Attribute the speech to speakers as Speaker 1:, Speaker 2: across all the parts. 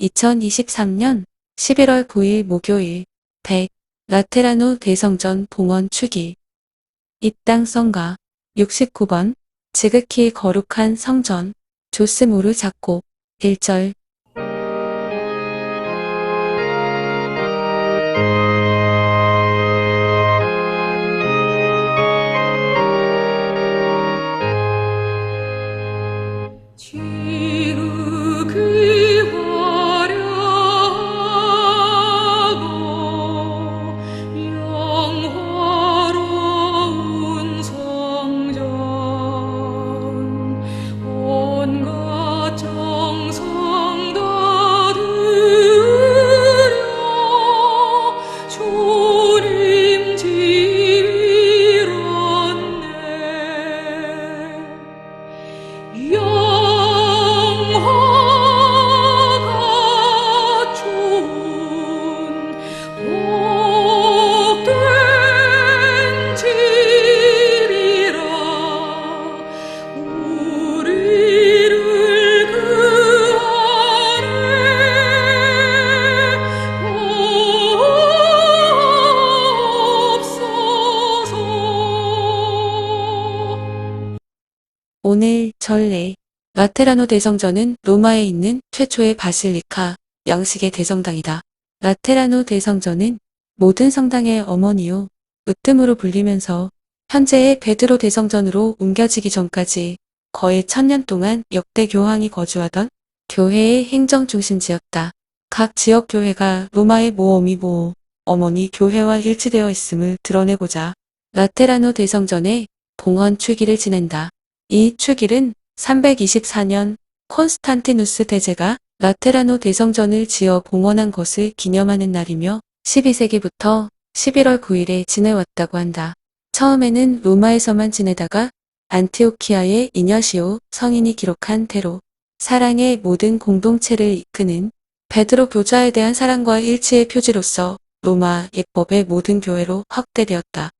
Speaker 1: 2023년 11월 9일 목요일 100 라테라노 대성전 봉헌 축일 이땅 성가 69번 지극히 거룩한 성전 조스모르 작곡 1절 라테라노 대성전은 로마에 있는 최초의 바실리카 양식의 대성당이다. 라테라노 대성전은 모든 성당의 어머니요 으뜸으로 불리면서 현재의 베드로 대성전으로 옮겨지기 전까지 거의 천년 동안 역대 교황이 거주하던 교회의 행정 중심지였다. 각 지역 교회가 로마의 모어미 모어 어머니 교회와 일치되어 있음을 드러내고자 라테라노 대성전에 봉헌 축일을 지낸다. 이 축일은 324년 콘스탄티누스 대제가 라테라노 대성전을 지어 봉헌한 것을 기념하는 날이며 12세기부터 11월 9일에 지내왔다고 한다. 처음에는 로마에서만 지내다가 안티오키아의 이녀시오 성인이 기록한 대로 사랑의 모든 공동체를 이끄는 베드로 교자에 대한 사랑과 일치의 표지로서 로마 예법의 모든 교회로 확대되었다.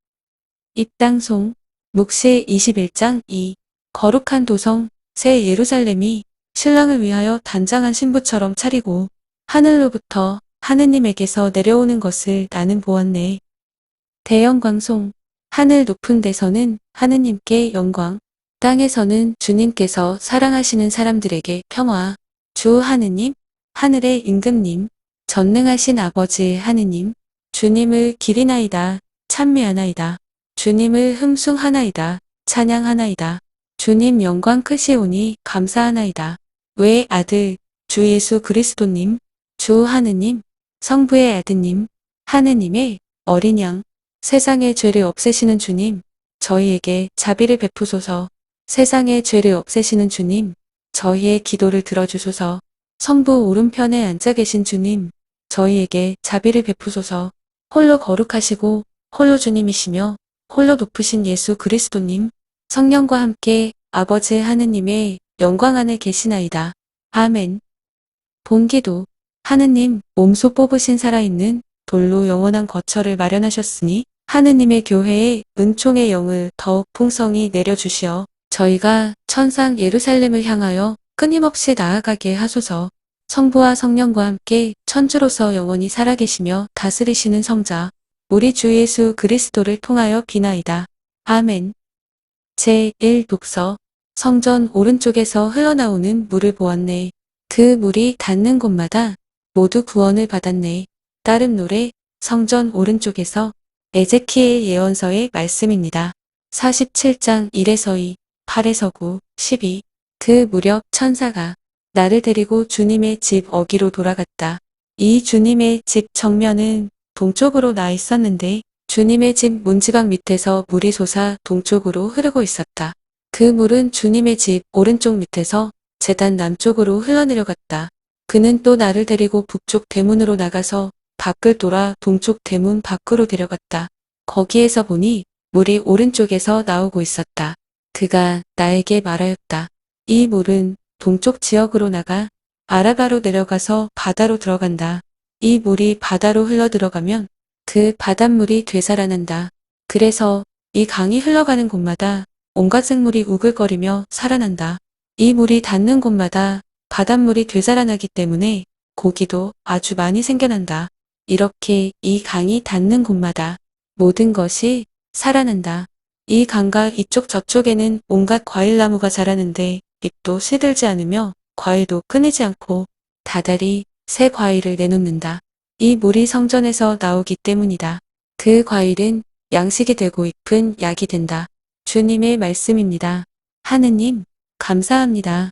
Speaker 1: 입당송 묵시 21장 2 거룩한 도성 새 예루살렘이 신랑을 위하여 단장한 신부처럼 차리고 하늘로부터 하느님에게서 내려오는 것을 나는 보았네. 대영광송. 하늘 높은 데서는 하느님께 영광. 땅에서는 주님께서 사랑하시는 사람들에게 평화. 주 하느님 하늘의 임금님 전능하신 아버지 하느님 주님을 기리나이다 찬미하나이다. 주님을 흠숭하나이다 찬양하나이다 주님 영광 크시오니 감사하나이다. 왜 아들, 주 예수 그리스도님, 주 하느님, 성부의 아드님, 하느님의 어린 양, 세상의 죄를 없애시는 주님, 저희에게 자비를 베푸소서, 세상의 죄를 없애시는 주님, 저희의 기도를 들어주소서, 성부 오른편에 앉아 계신 주님, 저희에게 자비를 베푸소서, 홀로 거룩하시고, 홀로 주님이시며, 홀로 높으신 예수 그리스도님, 성령과 함께 아버지 하느님의 영광 안에 계시나이다. 아멘. 본기도 하느님 몸소 뽑으신 살아있는 돌로 영원한 거처를 마련하셨으니 하느님의 교회에 은총의 영을 더욱 풍성히 내려주시어 저희가 천상 예루살렘을 향하여 끊임없이 나아가게 하소서. 성부와 성령과 함께 천주로서 영원히 살아계시며 다스리시는 성자 우리 주 예수 그리스도를 통하여 비나이다. 아멘. 제1 독서 성전 오른쪽에서 흘러나오는 물을 보았네. 그 물이 닿는 곳마다 모두 구원을 받았네. 따름 노래 성전 오른쪽에서 에제키엘 예언서의 말씀입니다. 47장 1에서 2, 8에서 9, 12. 그 무렵 천사가 나를 데리고 주님의 집 어기로 돌아갔다. 이 주님의 집 정면은 동쪽으로 나 있었는데 주님의 집 문지방 밑에서 물이 솟아 동쪽으로 흐르고 있었다. 그 물은 주님의 집 오른쪽 밑에서 재단 남쪽으로 흘러내려갔다. 그는 또 나를 데리고 북쪽 대문으로 나가서 밖을 돌아 동쪽 대문 밖으로 데려갔다. 거기에서 보니 물이 오른쪽에서 나오고 있었다. 그가 나에게 말하였다. 이 물은 동쪽 지역으로 나가 아라바로 내려가서 바다로 들어간다. 이 물이 바다로 흘러 들어가면 그 바닷물이 되살아난다. 그래서 이 강이 흘러가는 곳마다 온갖 생물이 우글거리며 살아난다. 이 물이 닿는 곳마다 바닷물이 되살아나기 때문에 고기도 아주 많이 생겨난다. 이렇게 이 강이 닿는 곳마다 모든 것이 살아난다. 이 강과 이쪽 저쪽에는 온갖 과일나무가 자라는데 잎도 시들지 않으며 과일도 끊이지 않고 다달이 새 과일을 내놓는다. 이 물이 성전에서 나오기 때문이다. 그 과일은 양식이 되고 잎은 약이 된다. 주님의 말씀입니다. 하느님, 감사합니다.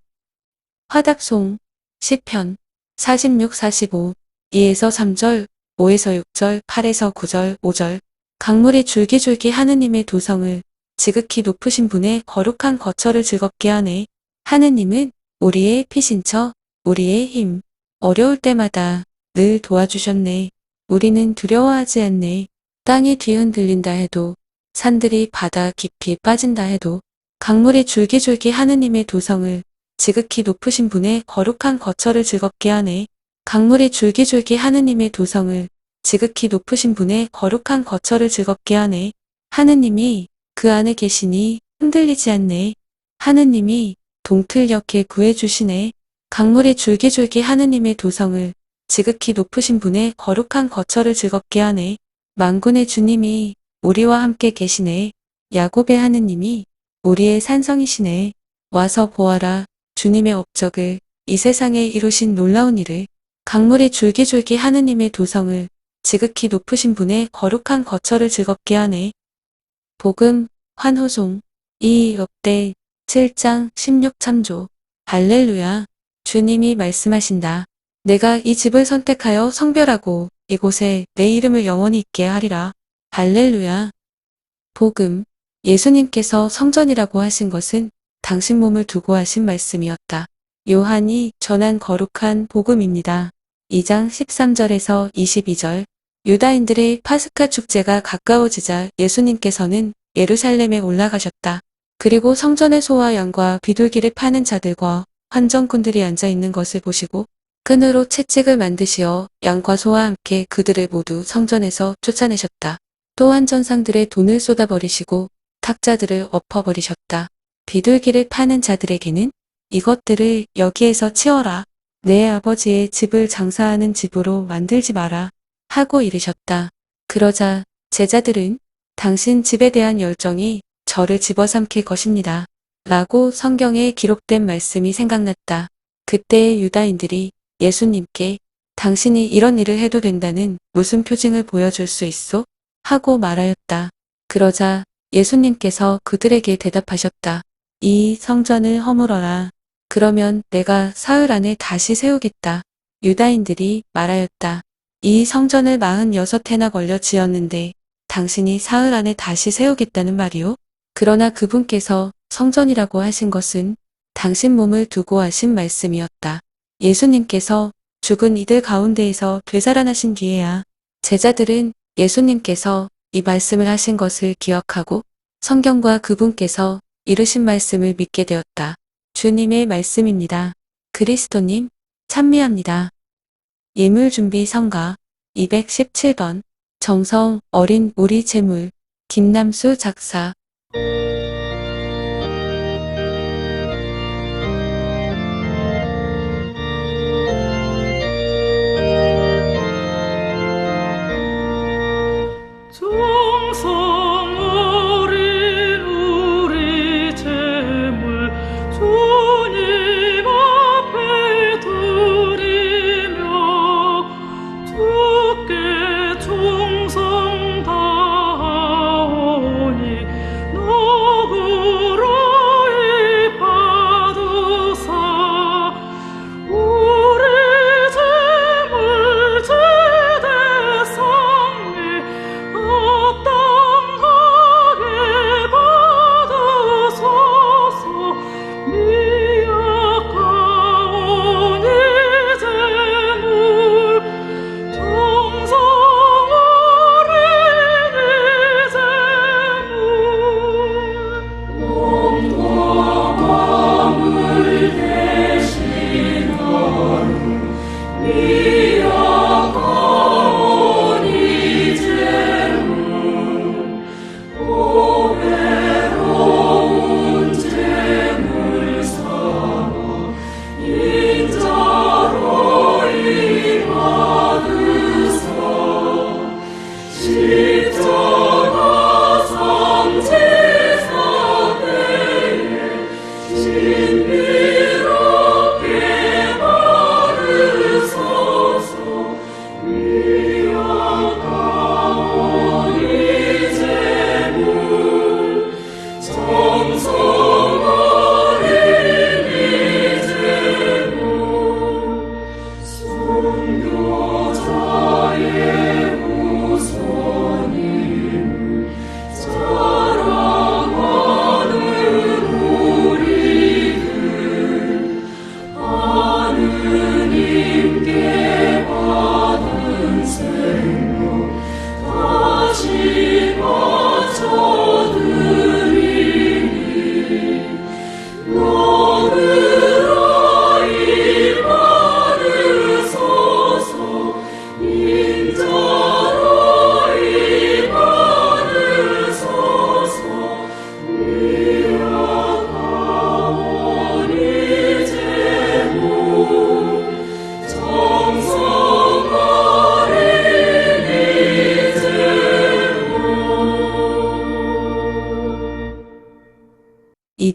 Speaker 1: 화답송, 시편, 46, 45, 2에서 3절, 5에서 6절, 8에서 9절, 5절. 강물이 줄기줄기 하느님의 도성을 지극히 높으신 분의 거룩한 거처를 즐겁게 하네. 하느님은 우리의 피신처, 우리의 힘. 어려울 때마다 늘 도와주셨네. 우리는 두려워하지 않네. 땅이 뒤흔들린다 해도, 산들이 바다 깊이 빠진다 해도, 강물이 줄기줄기 하느님의 도성을 지극히 높으신 분의 거룩한 거처를 즐겁게 하네. 강물이 줄기줄기 하느님의 도성을 지극히 높으신 분의 거룩한 거처를 즐겁게 하네. 하느님이 그 안에 계시니 흔들리지 않네. 하느님이 동틀녘에 구해주시네. 강물이 줄기줄기 하느님의 도성을 지극히 높으신 분의 거룩한 거처를 즐겁게 하네. 만군의 주님이 우리와 함께 계시네. 야곱의 하느님이 우리의 산성이시네. 와서 보아라. 주님의 업적을 이 세상에 이루신 놀라운 일을 강물이 줄기줄기 하느님의 도성을 지극히 높으신 분의 거룩한 거처를 즐겁게 하네. 복음, 환호송, 이 역대 7장 16참조, 할렐루야, 주님이 말씀하신다. 내가 이 집을 선택하여 성별하고 이곳에 내 이름을 영원히 있게 하리라. 할렐루야. 복음, 예수님께서 성전이라고 하신 것은 당신 몸을 두고 하신 말씀이었다. 요한이 전한 거룩한 복음입니다. 2장 13절에서 22절 유다인들의 파스카 축제가 가까워지자 예수님께서는 예루살렘에 올라가셨다. 그리고 성전의 소와 양과 비둘기를 파는 자들과 환전꾼들이 앉아 있는 것을 보시고 끈으로 채찍을 만드시어 양과 소와 함께 그들을 모두 성전에서 쫓아내셨다. 또 환전상들의 돈을 쏟아버리시고 탁자들을 엎어버리셨다. 비둘기를 파는 자들에게는 이것들을 여기에서 치워라. 내 아버지의 집을 장사하는 집으로 만들지 마라. 하고 이르셨다. 그러자 제자들은 당신 집에 대한 열정이 저를 집어삼킬 것입니다. 라고 성경에 기록된 말씀이 생각났다. 그때의 유다인들이 예수님께 당신이 이런 일을 해도 된다는 무슨 표징을 보여줄 수 있어? 하고 말하였다. 그러자 예수님께서 그들에게 대답하셨다. 이 성전을 허물어라. 그러면 내가 사흘 안에 다시 세우겠다. 유다인들이 말하였다. 이 성전을 46해나 걸려 지었는데 당신이 사흘 안에 다시 세우겠다는 말이오? 그러나 그분께서 성전이라고 하신 것은 당신 몸을 두고 하신 말씀이었다. 예수님께서 죽은 이들 가운데에서 되살아나신 뒤에야 제자들은 예수님께서 이 말씀을 하신 것을 기억하고 성경과 그분께서 이르신 말씀을 믿게 되었다. 주님의 말씀입니다. 그리스도님, 찬미합니다. 예물 준비 성가 217번 정성 어린 우리 재물 김남수 작사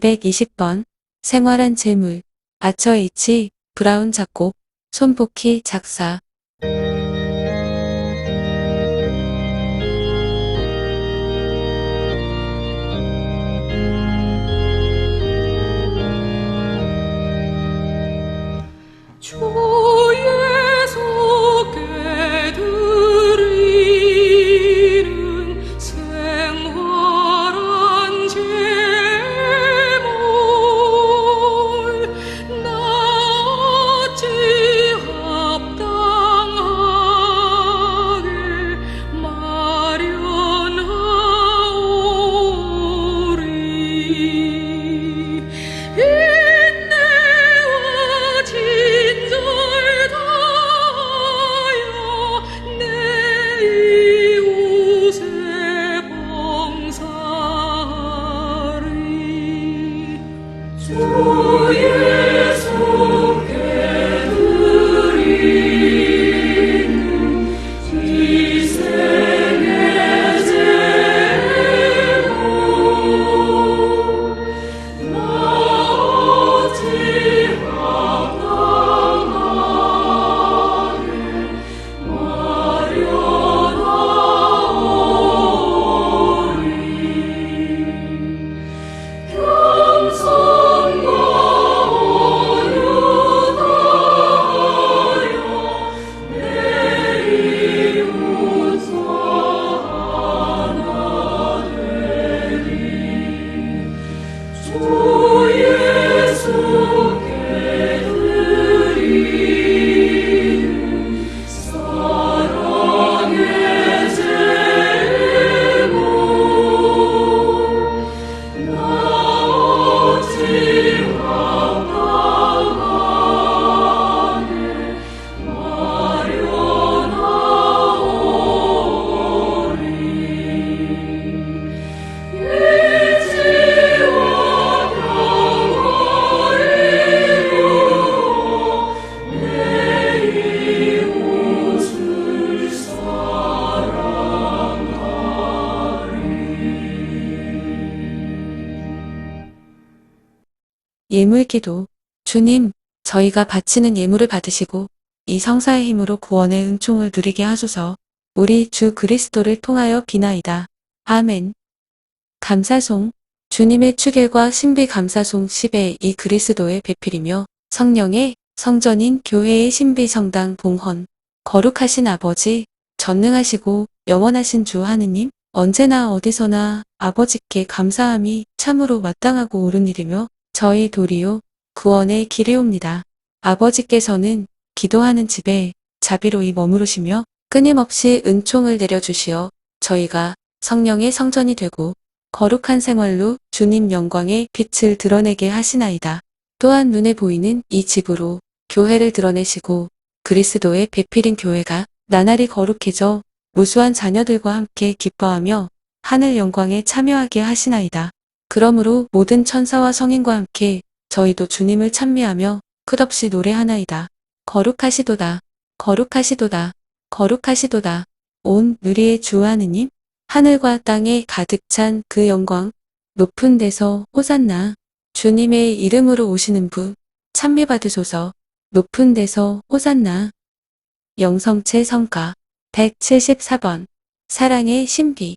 Speaker 2: 220번 생활한 재물 아처 H 브라운 작곡 손복희 작사 예물기도 주님 저희가 바치는 예물을 받으시고 이 성사의 힘으로 구원의 은총을 누리게 하소서 우리 주 그리스도를 통하여 비나이다. 아멘. 감사송 주님의 추결과 신비 감사송 10의 이 그리스도의 배필이며 성령의 성전인 교회의 신비 성당 봉헌 거룩하신 아버지 전능하시고 영원하신 주 하느님 언제나 어디서나 아버지께 감사함이 참으로 마땅하고 옳은 일이며 저희 도리요 구원의 길이옵니다. 아버지께서는 기도하는 집에 자비로이 머무르시며 끊임없이 은총을 내려주시어 저희가 성령의 성전이 되고 거룩한 생활로 주님 영광의 빛을 드러내게 하시나이다. 또한 눈에 보이는 이 집으로 교회를 드러내시고 그리스도의 배필인 교회가 나날이 거룩해져 무수한 자녀들과 함께 기뻐하며 하늘 영광에 참여하게 하시나이다. 그러므로 모든 천사와 성인과 함께 저희도 주님을 찬미하며 끝없이 노래하나이다. 거룩하시도다. 거룩하시도다. 거룩하시도다. 온 누리의 주 하느님 하늘과 땅에 가득 찬 그 영광 높은 데서 호산나 주님의 이름으로 오시는 분 찬미 받으소서 높은 데서 호산나 영성체 성가 174번 사랑의 신비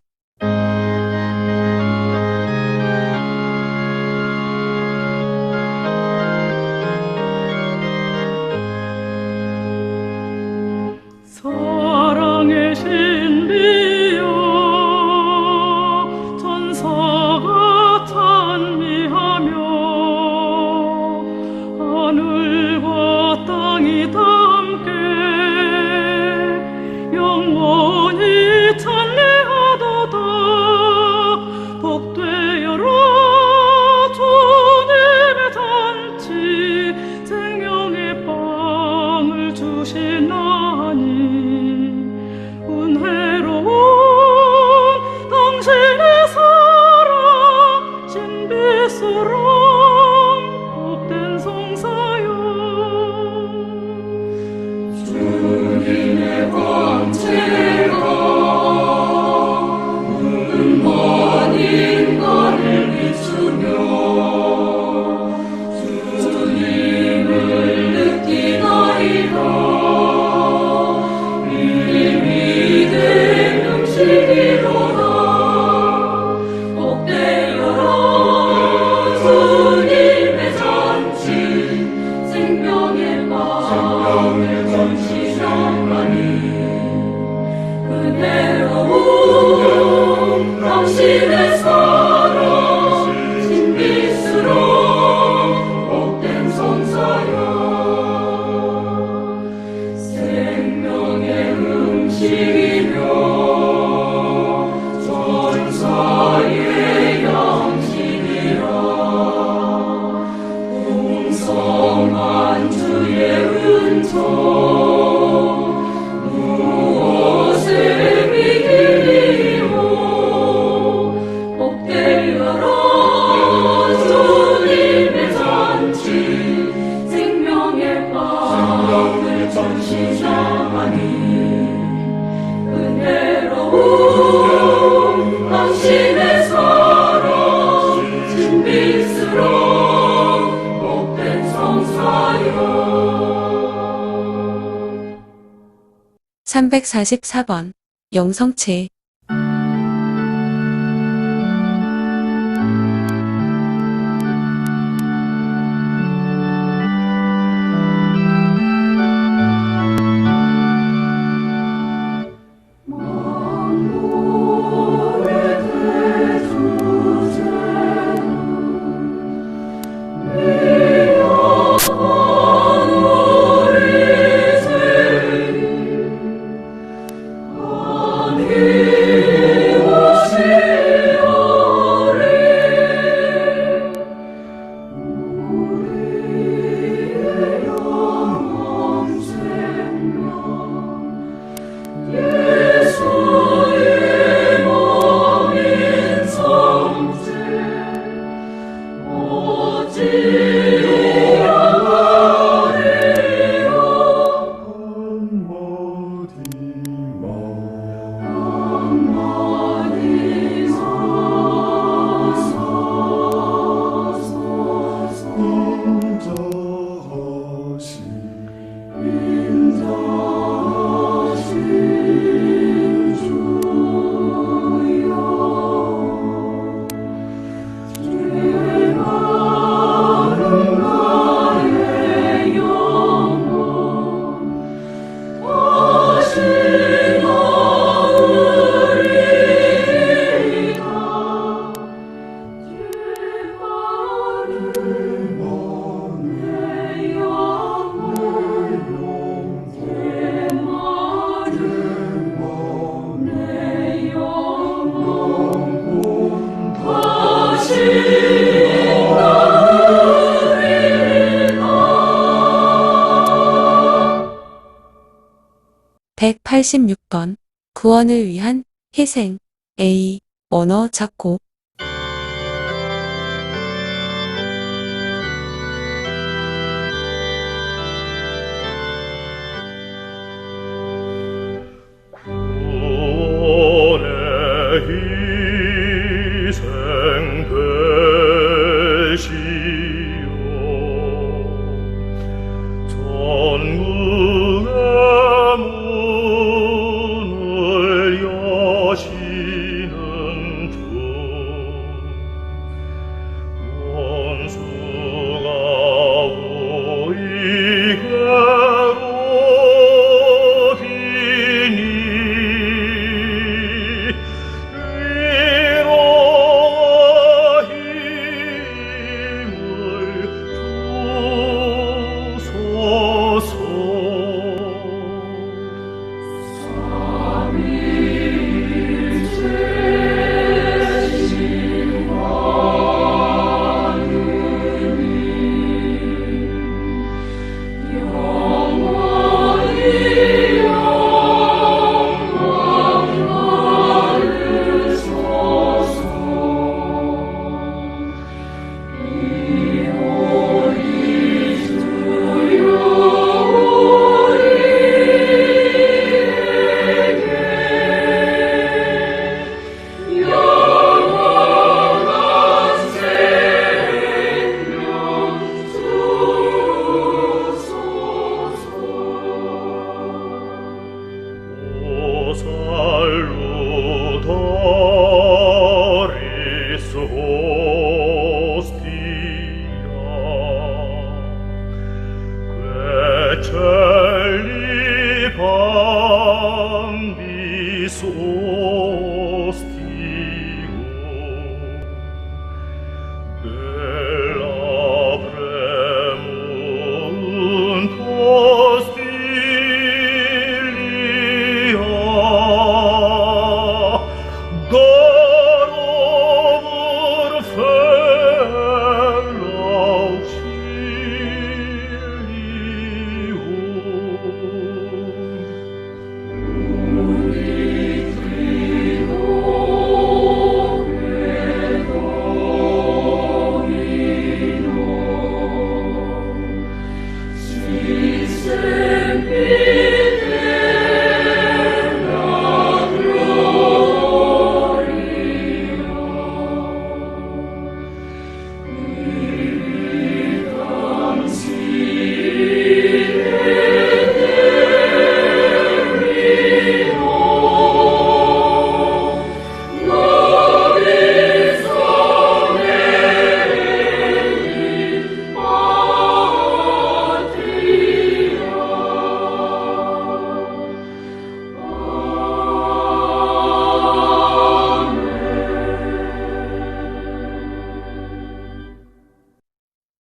Speaker 2: 144번. 영성체 186번 구원을 위한 희생 A. 언어 작곡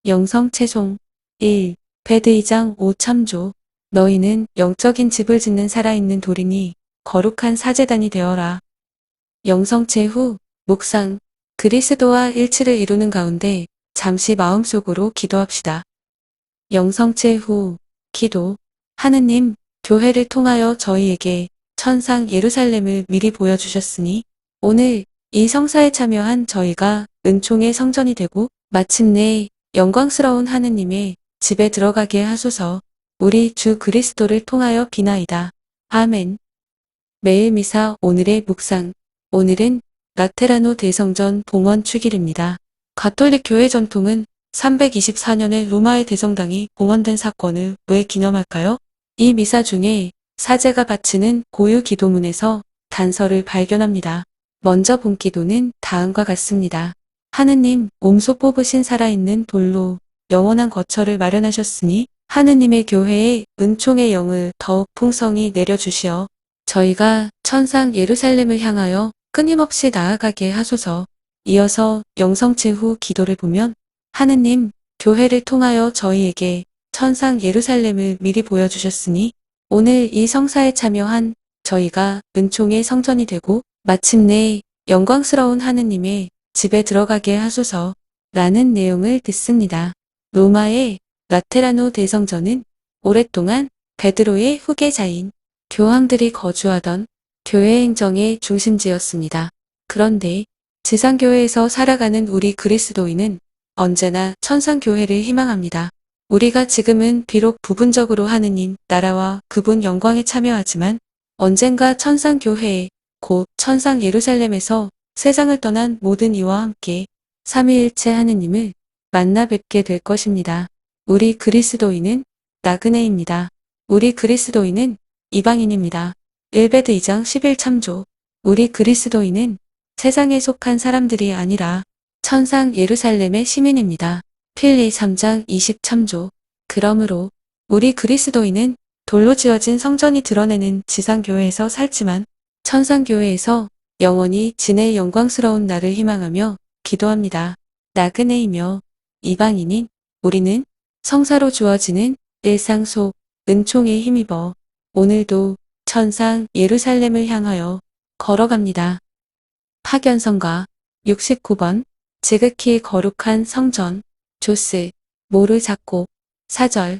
Speaker 1: 영성 채송 1. 베드 2장 5 참조 너희는 영적인 집을 짓는 살아있는 돌이니 거룩한 사제단이 되어라. 영성체 후 묵상 그리스도와 일치를 이루는 가운데 잠시 마음속으로 기도합시다. 영성체 후 기도 하느님 교회를 통하여 저희에게 천상 예루살렘을 미리 보여주셨으니 오늘 이 성사에 참여한 저희가 은총의 성전이 되고 마침내 영광스러운 하느님의 집에 들어가게 하소서 우리 주 그리스도를 통하여 비나이다. 아멘. 매일 미사 오늘의 묵상 오늘은 라테라노 대성전 봉헌 축일입니다. 가톨릭 교회 전통은 324년에 로마의 대성당이 봉헌된 사건을 왜 기념할까요? 이 미사 중에 사제가 바치는 고유 기도문에서 단서를 발견합니다. 먼저 본 기도는 다음과 같습니다. 하느님, 몸소 뽑으신 살아있는 돌로 영원한 거처를 마련하셨으니 하느님의 교회에 은총의 영을 더욱 풍성히 내려주시어 저희가 천상 예루살렘을 향하여 끊임없이 나아가게 하소서. 이어서 영성체 후 기도를 보면 하느님, 교회를 통하여 저희에게 천상 예루살렘을 미리 보여주셨으니 오늘 이 성사에 참여한 저희가 은총의 성전이 되고 마침내 영광스러운 하느님의 집에 들어가게 하소서 라는 내용을 듣습니다. 로마의 라테라노 대성전은 오랫동안 베드로의 후계자인 교황들이 거주하던 교회 행정의 중심지였습니다. 그런데 지상교회에서 살아가는 우리 그리스도인은 언제나 천상교회를 희망합니다. 우리가 지금은 비록 부분적으로 하느님 나라와 그분 영광에 참여하지만 언젠가 천상교회에 곧 천상 예루살렘에서 세상을 떠난 모든 이와 함께 삼위일체 하느님을 만나 뵙게 될 것입니다. 우리 그리스도인은 나그네입니다. 우리 그리스도인은 이방인입니다. 일베드 2장 11참조 우리 그리스도인은 세상에 속한 사람들이 아니라 천상 예루살렘의 시민입니다. 필리 3장 20참조 그러므로 우리 그리스도인은 돌로 지어진 성전이 드러내는 지상교회에서 살지만 천상교회에서 영원히 진의 영광스러운 날을 희망하며 기도합니다. 나그네이며 이방인인 우리는 성사로 주어지는 일상 속 은총에 힘입어 오늘도 천상 예루살렘을 향하여 걸어갑니다. 파견성가 69번 지극히 거룩한 성전 조스 모르 작곡 사절